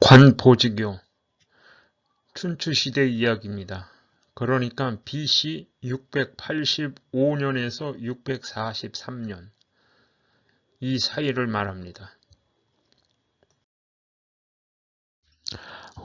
관보지교 춘추시대 이야기입니다. 그러니까 BC 685년에서 643년 이 사이를 말합니다.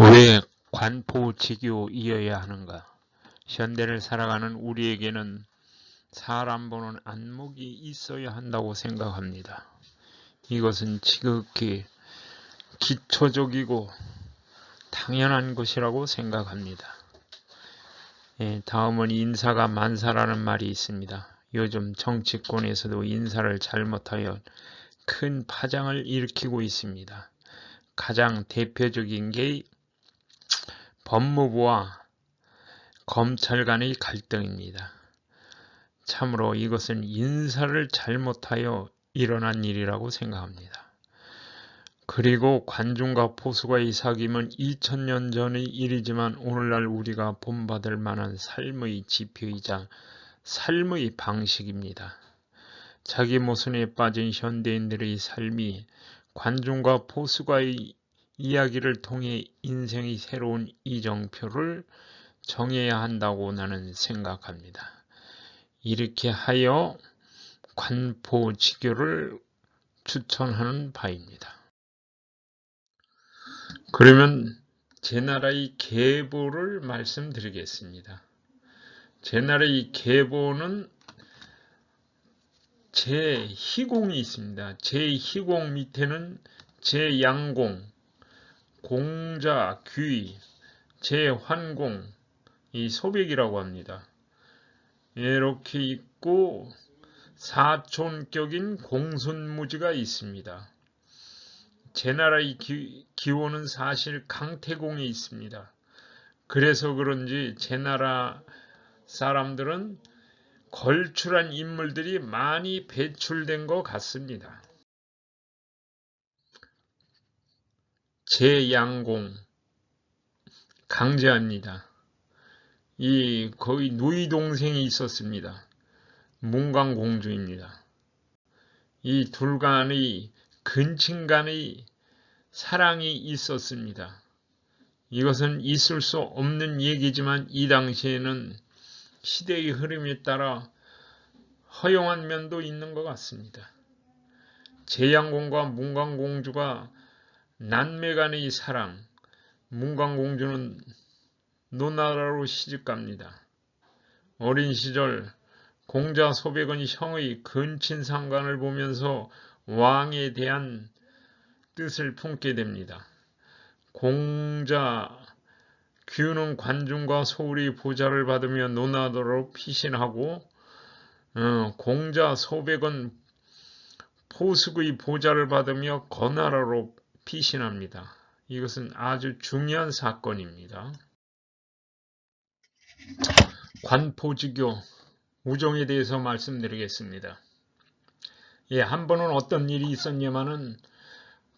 왜 관포지교이어야 하는가? 현대를 살아가는 우리에게는 사람 보는 안목이 있어야 한다고 생각합니다. 이것은 지극히 기초적이고 당연한 것이라고 생각합니다. 예, 다음은 인사가 만사라는 말이 있습니다. 요즘 정치권에서도 인사를 잘못하여 큰 파장을 일으키고 있습니다. 가장 대표적인 게 법무부와 검찰 간의 갈등입니다. 참으로 이것은 인사를 잘못하여 일어난 일이라고 생각합니다. 그리고 관중과 포수가의 사귐은 2000년 전의 일이지만 오늘날 우리가 본받을 만한 삶의 지표이자 삶의 방식입니다. 자기 모순에 빠진 현대인들의 삶이 관중과 포수가의 이야기를 통해 인생의 새로운 이정표를 정해야 한다고 나는 생각합니다. 이렇게 하여 관포지교를 추천하는 바입니다. 그러면 제 나라의 계보를 말씀드리겠습니다. 제 나라의 계보는 제 희공이 있습니다. 제 희공 밑에는 제 양공, 공자, 귀, 제 환공, 이 소백이라고 합니다. 이렇게 있고 사촌격인 공손무지가 있습니다. 제 나라의 기, 기원은 사실 강태공에 있습니다. 그래서 그런지 제 나라 사람들은 걸출한 인물들이 많이 배출된 것 같습니다. 제양공 강제합니다. 이 거의 누이 동생이 있었습니다. 문광공주입니다. 이 둘 간의 근친 간의 사랑이 있었습니다. 이것은 있을 수 없는 얘기지만 이 당시에는 시대의 흐름에 따라 허용한 면도 있는 것 같습니다. 제양공과 문광공주가 난매 간의 사랑, 문광공주는 노나라로 시집갑니다. 어린 시절 공자 소백은 형의 근친 상관을 보면서 왕에 대한 뜻을 품게 됩니다. 공자 규는 관중과 소울이 보좌를 받으며 노나라로 피신하고 어, 공자 소백은 포숙의 보좌를 받으며 거나라로 피신합니다. 이것은 아주 중요한 사건입니다. 관포지교 우정에 대해서 말씀드리겠습니다. 예, 한 번은 어떤 일이 있었냐마는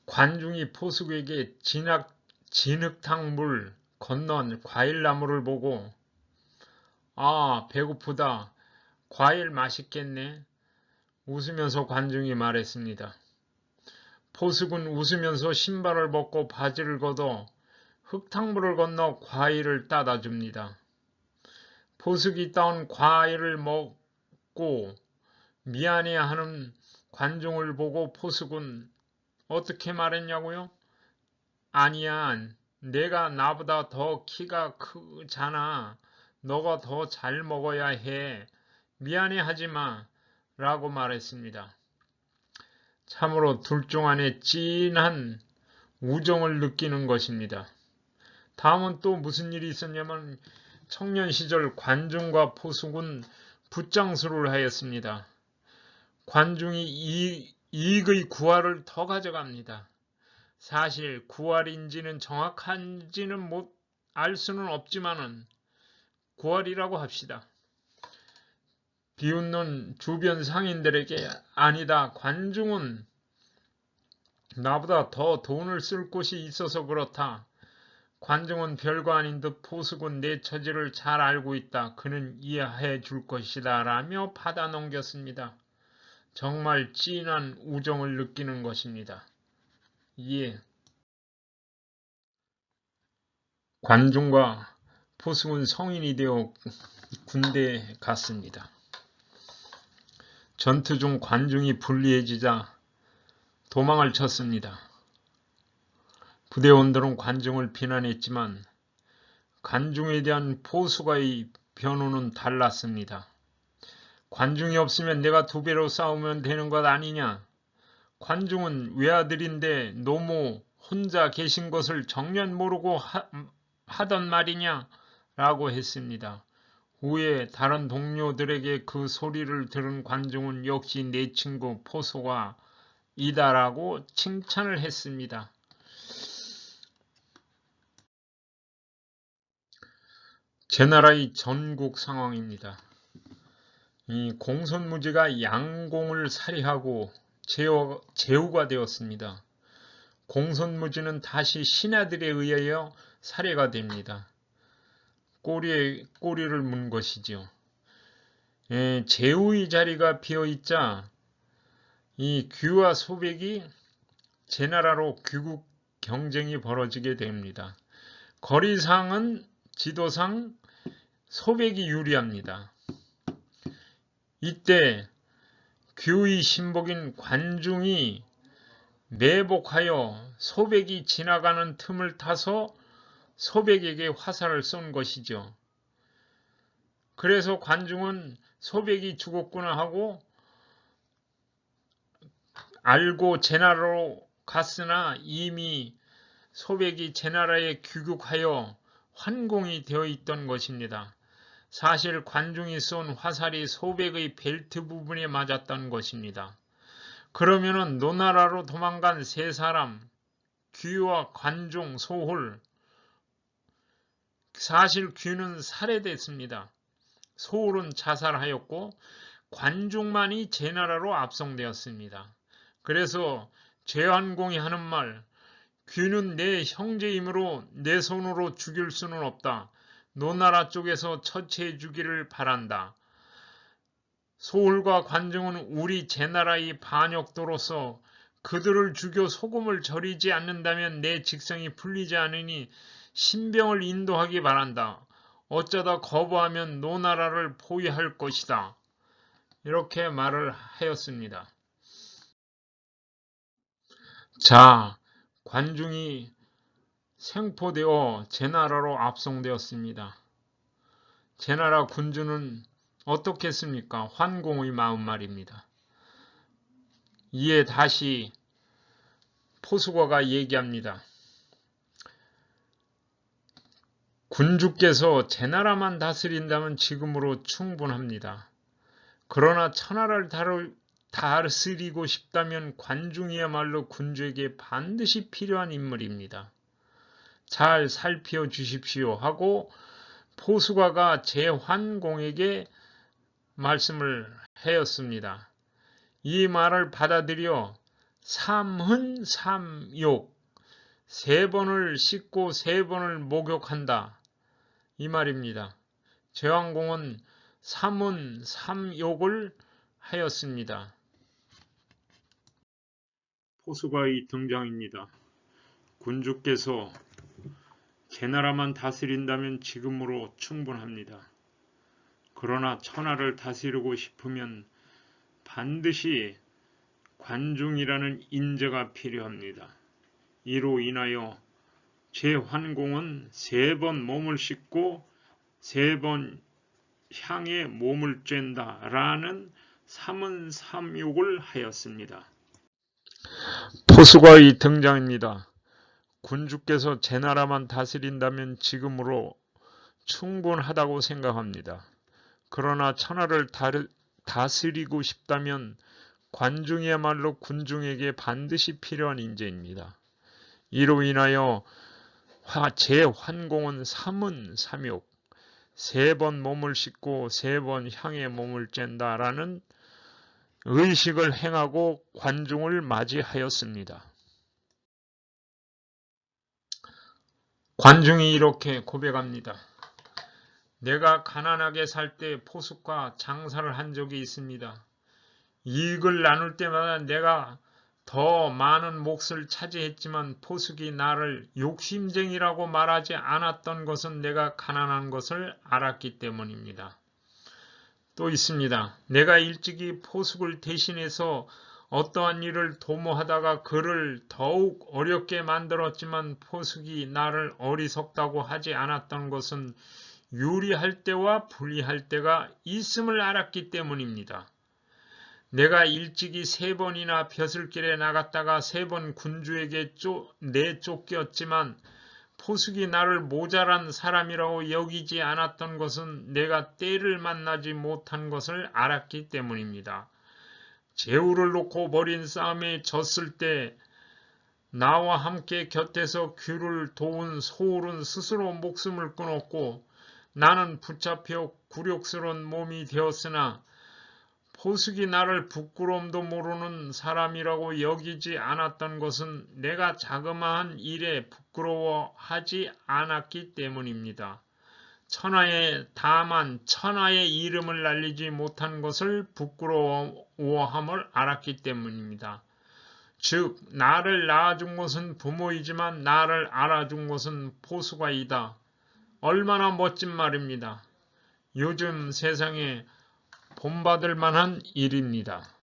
관중이 포숙에게 진흙, 진흙탕물 건넌 과일나무를 보고 아 배고프다 과일 맛있겠네 웃으면서 관중이 말했습니다. 포숙은 웃으면서 신발을 벗고 바지를 걷어 흙탕물을 건너 과일을 따다 줍니다. 포숙이 따온 과일을 먹고 미안해하는 관중을 보고 포숙은 어떻게 말했냐고요? 아니야, 내가 나보다 더 키가 크잖아. 너가 더 잘 먹어야 해. 미안해 하지 마. 라고 말했습니다. 참으로 둘 중 안에 진한 우정을 느끼는 것입니다. 다음은 또 무슨 일이 있었냐면 청년 시절 관중과 포숙은 붓장수를 하였습니다. 관중이 이익의 구할을 더 가져갑니다. 사실 구할인지는 정확한지는 못 알 수는 없지만은 구할이라고 합시다. 비웃는 주변 상인들에게 아니다. 관중은 나보다 더 돈을 쓸 곳이 있어서 그렇다. 관중은 별거 아닌 듯 포숙은 내 처지를 잘 알고 있다. 그는 이해해 줄 것이다. 라며 받아 넘겼습니다. 정말 진한 우정을 느끼는 것입니다. 예. 관중과 포승은 성인이 되어 군대에 갔습니다. 전투 중 관중이 불리해지자 도망을 쳤습니다. 부대원들은 관중을 비난했지만 관중에 대한 포수가의 변호는 달랐습니다. 관중이 없으면 내가 두 배로 싸우면 되는 것 아니냐? 관중은 외아들인데 노모 혼자 계신 것을 정면 모르고 하, 하던 말이냐? 라고 했습니다. 후에 다른 동료들에게 그 소리를 들은 관중은 역시 내 친구 포소가 이다라고 칭찬을 했습니다. 제 나라의 전국 상황입니다. 이 공손무지가 양공을 살해하고 제후, 제후가 되었습니다. 공손무지는 다시 신하들에 의하여 살해가 됩니다. 꼬리에 꼬리를 문 것이죠. 예, 제후의 자리가 비어있자 이 귀와 소백이 제 나라로 귀국 경쟁이 벌어지게 됩니다. 거리상은 지도상 소백이 유리합니다. 이때 규의 신복인 관중이 매복하여 소백이 지나가는 틈을 타서 소백에게 화살을 쏜 것이죠. 그래서 관중은 소백이 죽었구나 하고 알고 제나라로 갔으나 이미 소백이 제나라에 귀국하여 환공이 되어 있던 것입니다. 사실 관중이 쏜 화살이 소백의 벨트 부분에 맞았던 것입니다. 그러면은 노나라로 도망간 세 사람, 귀와 관중, 소홀, 사실 귀는 살해됐습니다. 소홀은 자살하였고 관중만이 제 나라로 압송되었습니다. 그래서 죄환공이 하는 말 귀는 내 형제이므로 내 손으로 죽일 수는 없다. 노나라 쪽에서 처치해 주기를 바란다. 소울과 관중은 우리 제나라의 반역도로서 그들을 죽여 소금을 절이지 않는다면 내 직성이 풀리지 않으니 신병을 인도하기 바란다. 어쩌다 거부하면 노나라를 포위할 것이다. 이렇게 말을 하였습니다. 자, 관중이 생포되어 제나라로 압송되었습니다. 제나라 군주는 어떻겠습니까? 환공의 마음 말입니다. 이에 다시 포수거가 얘기합니다. 군주께서 제 나라만 다스린다면 지금으로 충분합니다. 그러나 천하를 다룰, 다스리고 싶다면 관중이야말로 군주에게 반드시 필요한 인물입니다. 잘 살펴 주십시오 하고 포수가가 제환공에게 말씀을 하였습니다. 이 말을 받아들여 삼흔 삼욕 세 번을 씻고 세 번을 목욕한다. 이 말입니다. 제왕공은 삼은 삼욕을 하였습니다. 포수가의 등장입니다. 군주께서 제나라만 다스린다면 지금으로 충분합니다. 그러나 천하를 다스리고 싶으면 반드시 관중이라는 인재가 필요합니다. 이로 인하여 제환공은 세 번 몸을 씻고 세 번 향에 몸을 쬐다 라는 삼은삼욕을 하였습니다. 포수가의 등장입니다. 군주께서 제 나라만 다스린다면 지금으로 충분하다고 생각합니다. 그러나 천하를 다스리고 싶다면 관중이야말로 군중에게 반드시 필요한 인재입니다. 이로 인하여 제환공은 삼은 삼욕 세 번 몸을 씻고 세 번 향해 몸을 쬐다라는 의식을 행하고 관중을 맞이하였습니다. 관중이 이렇게 고백합니다. 내가 가난하게 살 때 포숙과 장사를 한 적이 있습니다. 이익을 나눌 때마다 내가 더 많은 몫을 차지했지만 포숙이 나를 욕심쟁이라고 말하지 않았던 것은 내가 가난한 것을 알았기 때문입니다. 또 있습니다. 내가 일찍이 포숙을 대신해서 어떠한 일을 도모하다가 그를 더욱 어렵게 만들었지만 포숙이 나를 어리석다고 하지 않았던 것은 유리할 때와 불리할 때가 있음을 알았기 때문입니다. 내가 일찍이 세 번이나 벼슬길에 나갔다가 세 번 군주에게 쫓, 내쫓겼지만 포숙이 나를 모자란 사람이라고 여기지 않았던 것은 내가 때를 만나지 못한 것을 알았기 때문입니다. 제후를 놓고 벌인 싸움에 졌을 때 나와 함께 곁에서 귀를 도운 소울은 스스로 목숨을 끊었고 나는 붙잡혀 굴욕스러운 몸이 되었으나 포숙이 나를 부끄러움도 모르는 사람이라고 여기지 않았던 것은 내가 자그마한 일에 부끄러워하지 않았기 때문입니다. 천하에 다만 천하의 이름을 날리지 못한 것을 부끄러워함을 알았기 때문입니다. 즉 나를 낳아준 것은 부모이지만 나를 알아준 것은 포수가이다. 얼마나 멋진 말입니다. 요즘 세상에 본받을 만한 일입니다.